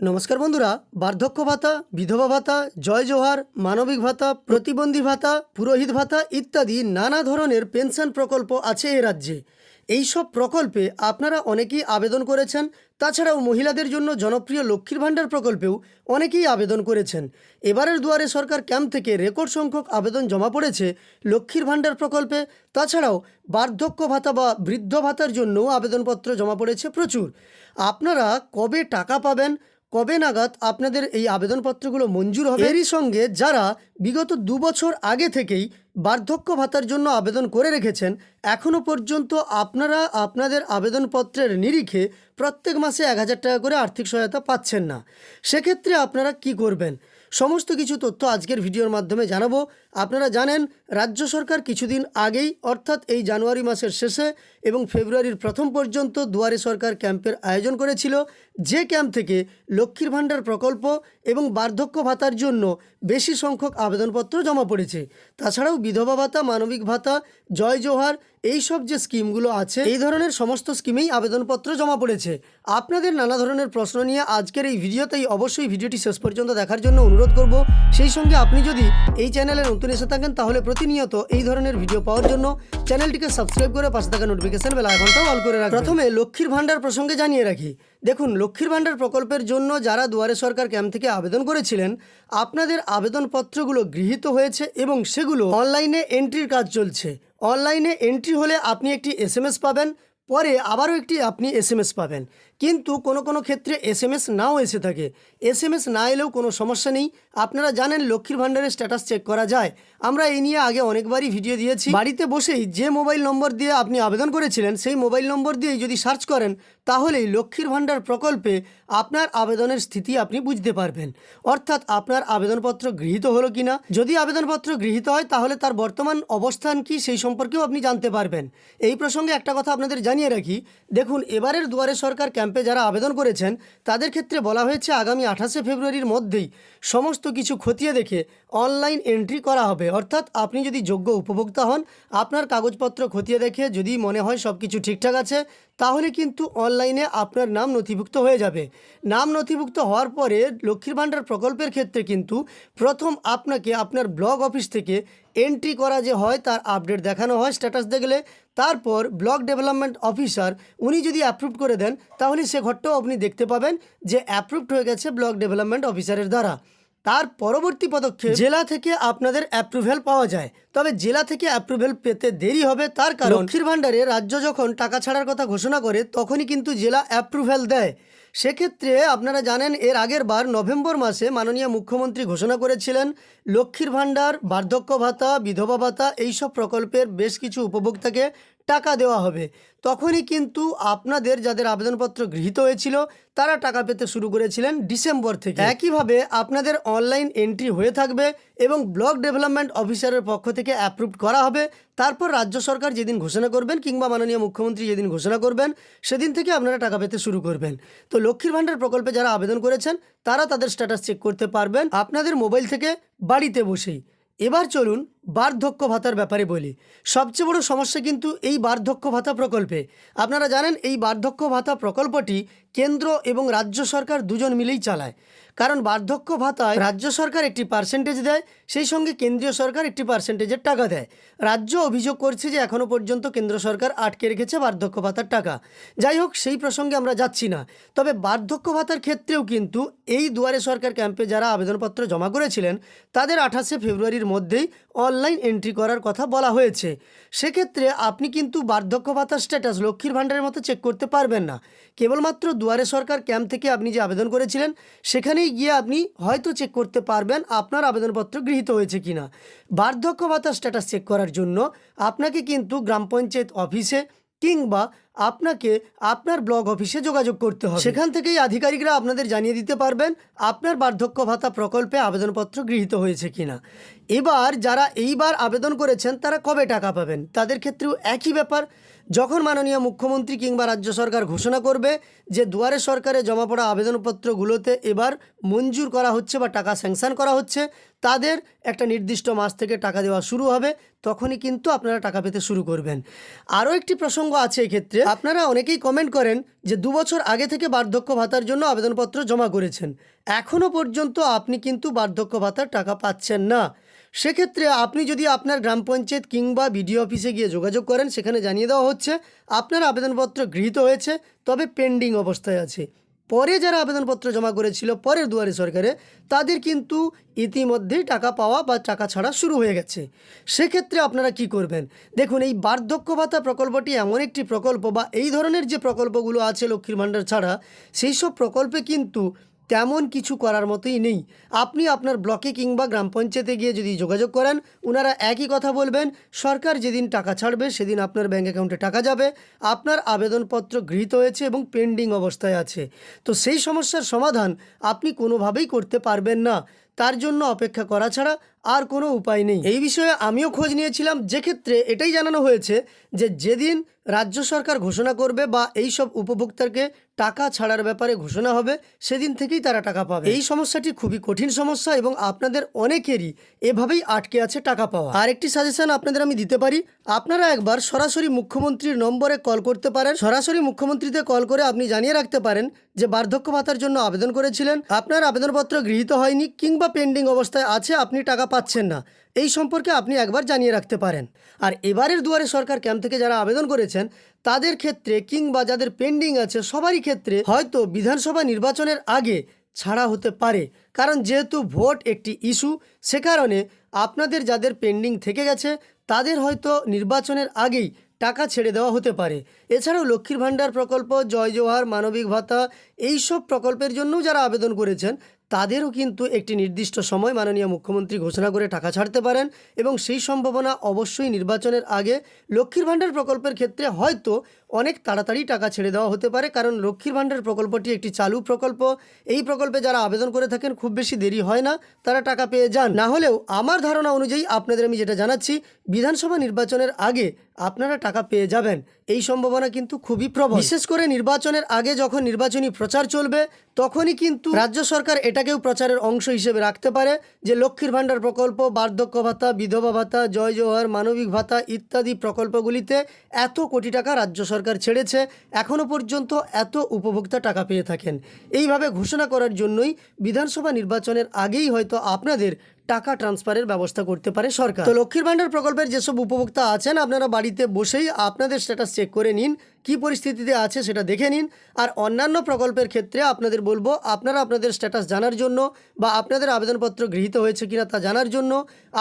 নমস্কার বন্ধুরা, বার্ধক্য ভাতা, বিধবা ভাতা, জয় জোহার, মানবিক ভাতা, প্রতিবন্ধী ভাতা, পুরোহিত ভাতা ইত্যাদি নানা ধরনের পেনশন প্রকল্প আছে এ রাজ্যে। এই সব প্রকল্পে আপনারা অনেকেই আবেদন করেছেন, তাছাড়াও মহিলাদের জন্য জনপ্রিয় লক্ষ্মীর ভাণ্ডার প্রকল্পেও অনেকেই আবেদন করেছেন। এবারের দুয়ারে সরকার ক্যাম্প থেকে রেকর্ড সংখ্যক আবেদন জমা পড়েছে লক্ষ্মীর ভাণ্ডার প্রকল্পে। তাছাড়াও বার্ধক্য ভাতা বা বৃদ্ধ ভাতার জন্যও আবেদনপত্র জমা পড়েছে প্রচুর। আপনারা কবে টাকা পাবেন কবে নাগাদ আপনাদের এই আবেদনপত্রগুলো মঞ্জুর হবে? এরই সঙ্গে যারা বিগত দু বছর আগে থেকেই বার্ধক্য ভাতার জন্য আবেদন করে রেখেছেন এখনও পর্যন্ত আপনারা আপনাদের আবেদনপত্রের নিরিখে প্রত্যেক মাসে এক হাজার টাকা করে আর্থিক সহায়তা পাচ্ছেন না। সেক্ষেত্রে আপনারা কি করবেন? সমস্ত কিছু তথ্য আজকের ভিডিওর মাধ্যমে জানাব। আপনারা জানেন, রাজ্য সরকার কিছুদিন আগেই, অর্থাৎ এই জানুয়ারি মাসের শেষে এবং ফেব্রুয়ারির প্রথম পর্যন্ত দুয়ারে সরকার ক্যাম্পের আয়োজন করেছিল। যে ক্যাম্প থেকে লক্ষ্মীর ভাণ্ডার প্রকল্প এবং বার্ধক্য ভাতার জন্য বেশি সংখ্যক আবেদনপত্র জমা পড়েছে। তাছাড়াও বিধবা ভাতা, মানবিক ভাতা, জয় জোহার এই সব যে স্কিমগুলো আছে, এই ধরনের সমস্ত স্কিমেই আবেদনপত্র জমা পড়েছে। আপনাদের নানা ধরনের প্রশ্ন নিয়ে আজকের এই ভিডিওতেই অবশ্যই ভিডিওটি শেষ পর্যন্ত দেখার জন্য অনুরোধ করব। সেই সঙ্গে আপনি যদি এই চ্যানেলে নতুন এসে থাকেন, তাহলে প্রতিনিয়ত এই ধরনের ভিডিও পাওয়ার জন্য চ্যানেলটিকে সাবস্ক্রাইব করে পাশে থাকা নোটিফিকেশন বেল আইকনটাও অল করে রাখবেন। প্রথমে লক্ষ্মীর ভাণ্ডার প্রসঙ্গে জানিয়ে রাখি। দেখুন, লক্ষ্মীর ভাণ্ডার প্রকল্পের জন্য যারা দুয়ারে সরকার ক্যাম্প থেকে আবেদন করেছিলেন, আপনাদের আবেদনপত্রগুলো গৃহীত হয়েছে এবং সেগুলো অনলাইনে এন্ট্রির কাজ চলছে। অনলাইনে এন্ট্রি হলে আপনি একটি এস পাবেন, পরে আবারও একটি আপনি এস পাবেন। কিন্তু কোনো কোনো ক্ষেত্রে এসএমএস নাও এসে থাকে। এসএমএস না এলেও কোনো সমস্যা নেই। আপনারা জানেন লক্ষ্মীর ভাণ্ডারের স্ট্যাটাস চেক করা যায়। আমরা এই নিয়ে আগে অনেকবারই ভিডিও দিয়েছি। বাড়িতে বসেই যে মোবাইল নম্বর দিয়ে আপনি আবেদন করেছিলেন, সেই মোবাইল নম্বর দিয়েই যদি সার্চ করেন, তাহলেই লক্ষ্মীর ভাণ্ডার প্রকল্পে আপনার আবেদনের স্থিতি আপনি বুঝতে পারবেন। অর্থাৎ আপনার আবেদনপত্র গৃহীত হলো কিনা? যদি আবেদনপত্র গৃহীত হয়, তাহলে তার বর্তমান অবস্থান কি সেই সম্পর্কেও আপনি জানতে পারবেন। এই প্রসঙ্গে একটা কথা আপনাদের জানিয়ে রাখি। দেখুন, এবারের দুয়ারে সরকার ক্যাম্পে যারা আবেদন করেছেন, তাদের ক্ষেত্রে বলা হয়েছে আগামী আঠাশে ফেব্রুয়ারির মধ্যেই সমস্ত কিছু খতিয়ে দেখে অনলাইন এন্ট্রি করা হবে। অর্থাৎ আপনি যদি যোগ্য উপভোক্তা হন, আপনার কাগজপত্র খতিয়ে দেখে যদি মনে হয় সব কিছু ঠিকঠাক আছে, তাহলে কিন্তু অনলাইনে আপনার নাম নথিভুক্ত হয়ে যাবে। নাম নথিভুক্ত হওয়ার পরে লক্ষ্মীর ভাণ্ডার প্রকল্পের ক্ষেত্রে কিন্তু প্রথম আপনাকে আপনার ব্লক অফিস থেকে এন্ট্রি করা যে হয়, তার আপডেট দেখানো হয় স্ট্যাটাস দেখলে তারপর ব্লক ডেভেলপমেন্ট অফিসার উনি যদি অ্যাপ্রুভ করে দেন, তাহলে সে ঘরটাও আপনি দেখতে পাবেন যে অ্যাপ্রুভড হয়ে গেছে ব্লক ডেভেলপমেন্ট অফিসারের দ্বারা। তার পরবর্তী পদক্ষেপ জেলা থেকে আপনাদের অ্যাপ্রুভেল পাওয়া যায়। তবে জেলা থেকে অ্যাপ্রুভেল পেতে দেরি হবে তার কারণ লক্ষ্মীর ভাণ্ডারে রাজ্য যখন টাকা ছাড়ার কথা ঘোষণা করে তখনই কিন্তু জেলা অ্যাপ্রুভেল দেয়। সেক্ষেত্রে আপনারা জানেন এর আগের বার নভেম্বর মাসে মাননীয় মুখ্যমন্ত্রী ঘোষণা করেছিলেন লক্ষ্মীর ভাণ্ডার বার্ধক্য ভাতা বিধবা ভাতা এইসব প্রকল্পের বেশ কিছু উপভোক্তাকে টাকা দেওয়া হবে। তখনই কিন্তু আপনাদের যাদের আবেদনপত্র গৃহীত হয়েছিল, তারা টাকা পেতে শুরু করেছিলেন ডিসেম্বর থেকে। একইভাবে আপনাদের অনলাইন এন্ট্রি হয়ে থাকবে এবং ব্লক ডেভেলপমেন্ট অফিসারের পক্ষ থেকে অ্যাপ্রুভ করা হবে। তারপর রাজ্য সরকার যেদিন ঘোষণা করবেন কিংবা মাননীয় মুখ্যমন্ত্রী যেদিন ঘোষণা করবেন, সেদিন থেকে আপনারা টাকা পেতে শুরু করবেন। তো লক্ষ্মীর ভাণ্ডার প্রকল্পে যারা আবেদন করেছেন, তারা তাদের স্ট্যাটাস চেক করতে পারবেন। আপনাদের মোবাইল থেকে বাড়িতে বসেই। এবার চলুন বার্ধক্য ভাতার ব্যাপারে বলি। সবচেয়ে বড় সমস্যা কিন্তু এই বার্ধক্য ভাতা প্রকল্পে। আপনারা জানেন, এই বার্ধক্য ভাতা প্রকল্পটি কেন্দ্র এবং রাজ্য সরকার দুজন মিলেই চালায়। কারণ বার্ধক্য ভাতায় রাজ্য সরকার একটি পার্সেন্টেজ দেয়, সেই সঙ্গে কেন্দ্রীয় সরকার একটি পার্সেন্টেজের টাকা দেয়। রাজ্য অভিযোগ করছে যে এখনও পর্যন্ত কেন্দ্র সরকার আটকে রেখেছে বার্ধক্য ভাতার টাকা। যাই হোক, সেই প্রসঙ্গে আমরা যাচ্ছি না। তবে বার্ধক্য ভাতার ক্ষেত্রেও কিন্তু এই দুয়ারে সরকার ক্যাম্পে যারা আবেদনপত্র জমা করেছিলেন, তাদের আঠাশে ফেব্রুয়ারির মধ্যেই অনলাইন এন্ট্রি করার কথা বলা হয়েছে। সেক্ষেত্রে আপনি কিন্তু বার্ধক্য ভাতার স্ট্যাটাস লক্ষ্মীর ভাণ্ডারের মতো চেক করতে পারবেন না। কেবলমাত্র দুয়ারে সরকার ক্যাম্প থেকে আপনি যে আবেদন করেছিলেন, সেখানেই গিয়ে আপনি হয়তো চেক করতে পারবেন আপনার আবেদনপত্র গৃহীত হয়েছে কি না বার্ধক্য ভাতার স্ট্যাটাস চেক করার জন্য আপনাকে কিন্তু গ্রাম পঞ্চায়েত অফিসে কিংবা আপনাকে আপনার ব্লক অফিসে যোগাযোগ করতে হবে। সেখান থেকেই আধিকারিকরা আপনাদের জানিয়ে দিতে পারবেন আপনার বার্ধক্য ভাতা প্রকল্পে আবেদনপত্র গৃহীত হয়েছে কিনা। এবার যারা এইবার আবেদন করেছেন, তারা কবে টাকা পাবেন? তাদের ক্ষেত্রেও একই ব্যাপার। যখন মাননীয় মুখ্যমন্ত্রী কিংবা রাজ্য সরকার ঘোষণা করবে যে দুয়ারে সরকারে জমা পড়া আবেদনপত্রগুলোতে এবার মঞ্জুর করা হচ্ছে বা টাকা স্যাংশন করা হচ্ছে, তাদের একটা নির্দিষ্ট মাস থেকে টাকা দেওয়া শুরু হবে, তখনই কিন্তু আপনারা টাকা পেতে শুরু করবেন। আরও একটি প্রসঙ্গ আছে এক্ষেত্রে। আপনারা অনেকেই কমেন্ট করেন যে দু বছর আগে থেকে বার্ধক্য ভাতার জন্য আবেদনপত্র জমা করেছেন। এখনও পর্যন্ত আপনি কিন্তু বার্ধক্য ভাতার টাকা পাচ্ছেন না। সেক্ষেত্রে আপনি যদি আপনার গ্রাম পঞ্চায়েত কিংবা বিডিও অফিসে গিয়ে যোগাযোগ করেন, সেখানে জানিয়ে দেওয়া হচ্ছে, আপনার আবেদনপত্র গৃহীত হয়েছে, তবে পেন্ডিং অবস্থায় আছে। পরে যারা আবেদনপত্র জমা করেছিল পরের দুয়ারে সরকারে, তাদের কিন্তু ইতিমধ্যেই টাকা পাওয়া বা টাকা ছাড়া শুরু হয়ে গেছে। সেক্ষেত্রে আপনারা কি করবেন? দেখুন, এই বার্ধক্য ভাতা প্রকল্পটি এমন একটি প্রকল্প বা এই ধরনের যে প্রকল্পগুলো আছে লক্ষ্মীর ভাণ্ডার ছাড়া, সেই সব প্রকল্পে কিন্তু তেমন কিছু করার মতোই নেই। আপনি আপনার ব্লকে কিংবা গ্রাম পঞ্চায়েতে গিয়ে যদি যোগাযোগ করেন ওনারা একই কথা বলবেন, সরকার যেদিন টাকা ছাড়বে সেদিন আপনার ব্যাঙ্ক অ্যাকাউন্টে টাকা যাবে, আপনার আবেদনপত্র গৃহীত হয়েছে এবং পেন্ডিং অবস্থায় আছে। তো সেই সমস্যার সমাধান আপনি কোনোভাবেই করতে পারবেন না। তার জন্য অপেক্ষা করা ছাড়া আর কোনো উপায় নেই। এই বিষয়ে আমিও খোঁজ নিয়েছিলাম, যে ক্ষেত্রে এটাই জানানো হয়েছে যে যেদিন রাজ্য সরকার ঘোষণা করবে বা এই সব উপভোক্তাকে টাকা ছাড়ার ব্যাপারে ঘোষণা হবে, সেদিন থেকেই তারা টাকা পাবে। এই সমস্যাটি খুবই কঠিন সমস্যা এবং আপনাদের অনেকেরই এভাবেই আটকে আছে টাকা পাওয়া। আর একটি সাজেশন আপনাদের আমি দিতে পারি। আপনারা একবার সরাসরি মুখ্যমন্ত্রীর নম্বরে কল করতে পারেন। সরাসরি মুখ্যমন্ত্রীতে কল করে আপনি জানিয়ে রাখতে পারেন যে বার্ধক্য ভাতার জন্য আবেদন করেছিলেন। আপনার আবেদনপত্র গৃহীত হয়নি কিংবা পেন্ডিং অবস্থায় আছে, আপনি টাকা পাচ্ছেন না। এই সম্পর্কে আপনি একবার জানিয়ে রাখতে পারেন। আর এবারের দুয়ারে সরকার ক্যাম্প থেকে যারা আবেদন করেছেন, তাদের ক্ষেত্রে কিংবা যাদের পেন্ডিং আছে, সবারই ক্ষেত্রে হয়তো বিধানসভা নির্বাচনের আগে ছাড়া হতে পারে। কারণ যেহেতু ভোট একটি ইস্যু, সে কারণে আপনাদের যাদের পেন্ডিং থেকে গেছে, তাদের হয়তো নির্বাচনের আগেই টাকা ছেড়ে দেওয়া হতে পারে। এছাড়াও লক্ষ্মীর ভাণ্ডার প্রকল্প, জয় জোহার মানবিক ভাতা এই সব প্রকল্পের জন্যও যারা আবেদন করেছেন তাদেরও কিন্তু একটি নির্দিষ্ট সময় মাননীয় মুখ্যমন্ত্রী ঘোষণা করে টাকা ছাড়তে পারেন এবং সেই সম্ভাবনা অবশ্যই নির্বাচনের আগে লক্ষ্মীর ভাণ্ডার প্রকল্পের ক্ষেত্রে হয়তো অনেক তাড়াতাড়ি টাকা ছেড়ে দেওয়া হতে পারে, কারণ লক্ষ্মীর ভাণ্ডার প্রকল্পটি একটি চালু প্রকল্প। এই প্রকল্পে যারা আবেদন করে থাকেন, খুব বেশি দেরি হয় না, তারা টাকা পেয়ে যান। না হলেও আমার ধারণা অনুযায়ী আপনাদের আমি যেটা জানাচ্ছি, বিধানসভা নির্বাচনের আগে আপনারা টাকা পেয়ে যাবেন। এই সম্ভাবনা কিন্তু খুবই প্রবল। বিশেষ করে নির্বাচনের আগে যখন নির্বাচনী প্রচার চলবে, তখনই কিন্তু রাজ্য সরকার এটাকেও প্রচারের অংশ হিসেবে রাখতে পারে, যে লক্ষ্মীর ভাণ্ডার প্রকল্প, বার্ধক্য ভাতা, বিধবা ভাতা, জয় জোহার মানবিক ভাতা ইত্যাদি প্রকল্পগুলিতে এত কোটি টাকা রাজ্য সরকার ছেড়েছে এখনও পর্যন্ত এত উপভোক্তা টাকা পেয়ে থাকেন। এইভাবে ঘোষণা করার জন্যই বিধানসভা নির্বাচনের আগেই হয়তো আপনাদের টাকা ট্রান্সফারের ব্যবস্থা করতে পারে সরকার। তো লক্ষ্মীর ভাণ্ডার প্রকল্পের যেসব উপভোক্তা আছেন, আপনারা বাড়িতে বসেই আপনাদের স্ট্যাটাস চেক করে নিন, কি পরিস্থিতিতে আছে সেটা দেখে নিন। আর অন্যান্য প্রকল্পের ক্ষেত্রে আপনাদের বলব, আপনারা আপনাদের স্ট্যাটাস জানার জন্য বা আপনাদের আবেদনপত্র গৃহীত হয়েছে কিনা তা জানার জন্য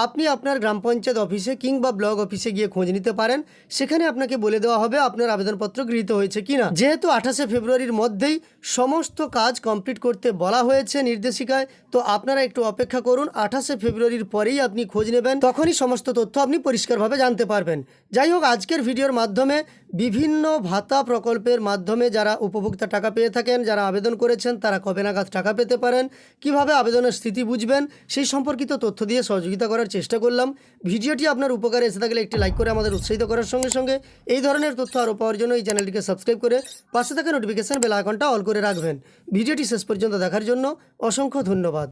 আপনি আপনার গ্রাম পঞ্চায়েত অফিসে কিংবা ব্লক অফিসে গিয়ে খোঁজ নিতে পারেন। সেখানে আপনাকে বলে দেওয়া হবে আপনার আবেদনপত্র গৃহীত হয়েছে কিনা। যেহেতু আঠাশে ফেব্রুয়ারির মধ্যেই সমস্ত কাজ কমপ্লিট করতে বলা হয়েছে নির্দেশিকায়, তো আপনারা একটু অপেক্ষা করুন, আঠাশে ফেব্রুয়ারির পরেই আপনি খোঁজ নেবেন, তখনই সমস্ত তথ্য আপনি পরিষ্কারভাবে জানতে পারবেন। যাই হোক, আজকের ভিডিওর মাধ্যমে বিভিন্ন ভাতা প্রকল্পের মাধ্যমে যারা উপভোক্তা টাকা পেয়ে থাকেন, যারা আবেদন করেছেন, তারা কবে নাগাদ টাকা পেতে পারেন, কীভাবে আবেদনের স্থিতি বুঝবেন, সেই সম্পর্কিত তথ্য দিয়ে সহযোগিতা করার চেষ্টা করলাম। ভিডিওটি আপনার উপকারে এসে থাকলে একটি লাইক করে আমাদের উৎসাহিত করার সঙ্গে সঙ্গে এই ধরনের তথ্য আরও পাওয়ার জন্য এই চ্যানেলটিকে সাবস্ক্রাইব করে পাশে থাকা নোটিফিকেশান বেল আইকনটা অল করে রাখবেন। ভিডিওটি শেষ পর্যন্ত দেখার জন্য অসংখ্য ধন্যবাদ।